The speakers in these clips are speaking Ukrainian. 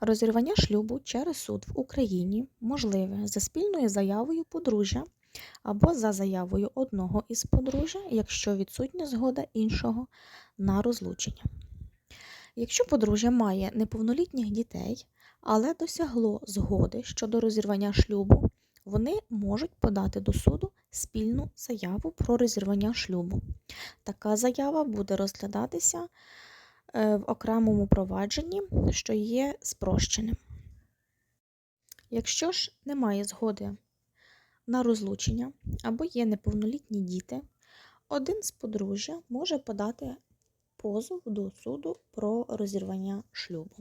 Розірвання шлюбу через суд в Україні можливе за спільною заявою подружжя або за заявою одного із подружжя, якщо відсутня згода іншого на розлучення. Якщо подружжя має неповнолітніх дітей, але досягло згоди щодо розірвання шлюбу, вони можуть подати до суду спільну заяву про розірвання шлюбу. Така заява буде розглядатися в окремому провадженні, що є спрощеним. Якщо ж немає згоди на розлучення або є неповнолітні діти, один з подружжя може подати позов до суду про розірвання шлюбу.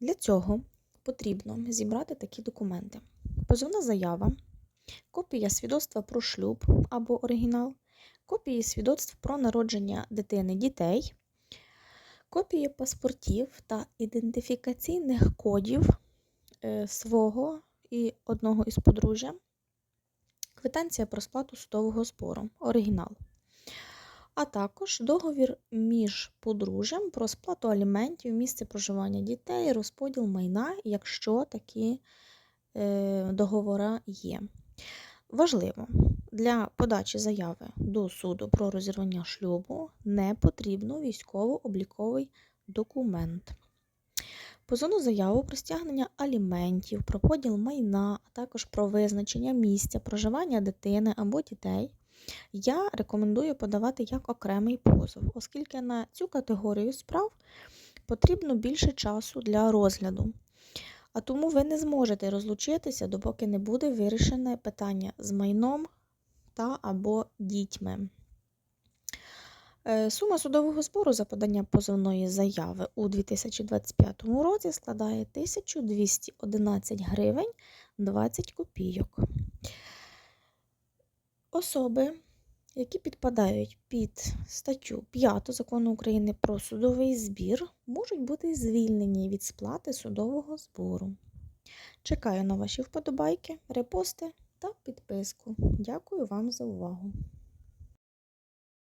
Для цього потрібно зібрати такі документи: позовна заява, копія свідоцтва про шлюб або оригінал, копії свідоцтв про народження дитини дітей, копії паспортів та ідентифікаційних кодів е, свого і одного із подружжя, квитанція про сплату судового збору, оригінал. А також договір між подружжям про сплату аліментів, місце проживання дітей, розподіл майна, якщо такі е, договори є. Важливо, для подачі заяви до суду про розірвання шлюбу не потрібно військово-обліковий документ. Позовну заяву про стягнення аліментів, про поділ майна, а також про визначення місця проживання дитини або дітей я рекомендую подавати як окремий позов, оскільки на цю категорію справ потрібно більше часу для розгляду. А тому ви не зможете розлучитися, допоки не буде вирішене питання з майном та або дітьми. Е, сума судового збору за подання позовної заяви у 2025 році складає 1211 гривень 20 копійок. Особи, які підпадають під статтю 5 закону України про судовий збір, можуть бути звільнені від сплати судового збору. Чекаю на ваші вподобайки, репости та підписку. Дякую вам за увагу!